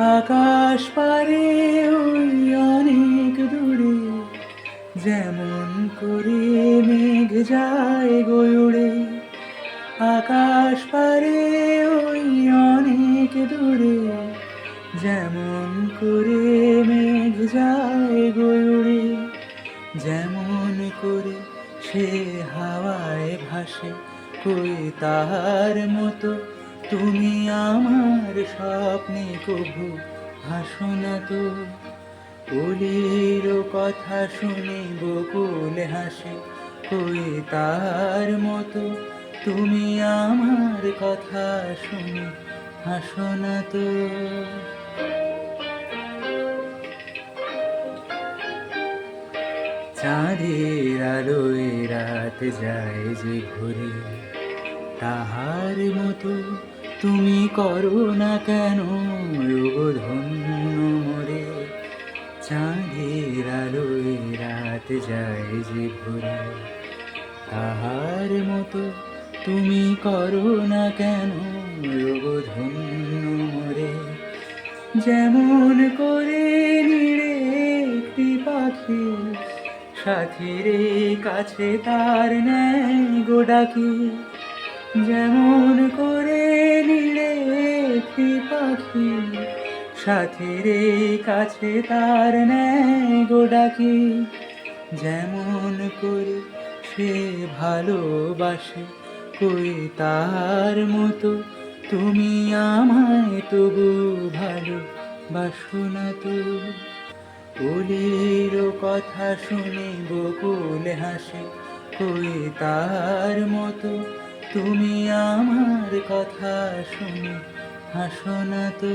আকাশ পারে ওই অনেক দূরে, যেমন করে মেঘ যায় গয়ুড়ে আকাশ পারে ওই অনেক দূরে, যেমন করে মেঘ যায় গয়ুড়ে যেমন করে সে হাওয়ায় ভাসে কই তাহার মতো তুমি আমার স্বপ্নে কভু হাসো না তো। অলির কথা শুনে বকুল হাসে কই তার মতো। তুমি আমার কথা শুনে হাসো না তো। চাঁদের আলোয় রাত যায় যে ঘুরে, তাহার মতো তুমি করো না কেন? ধন্য মরে চাঁদের আলোয় রাত যায় যে ঘুরে। তাহার মতো তুমি করো না কেন? ধন্য মরে যেমন করে নিড়ে একটি পাখি সাথীর কাছে তার নেয় গোডাকি যেমন করে সাথীর কাছে তার নেয় গোডাকি যেমন করে সে ভালোবাসে কই তার মতো, তুমি আমায় তবু ভালো বাসো না তো। অলির কথা শুনে বকুল হাসে, কই তার মতো, তুমি আমার কথা শুনে হাসো না তো।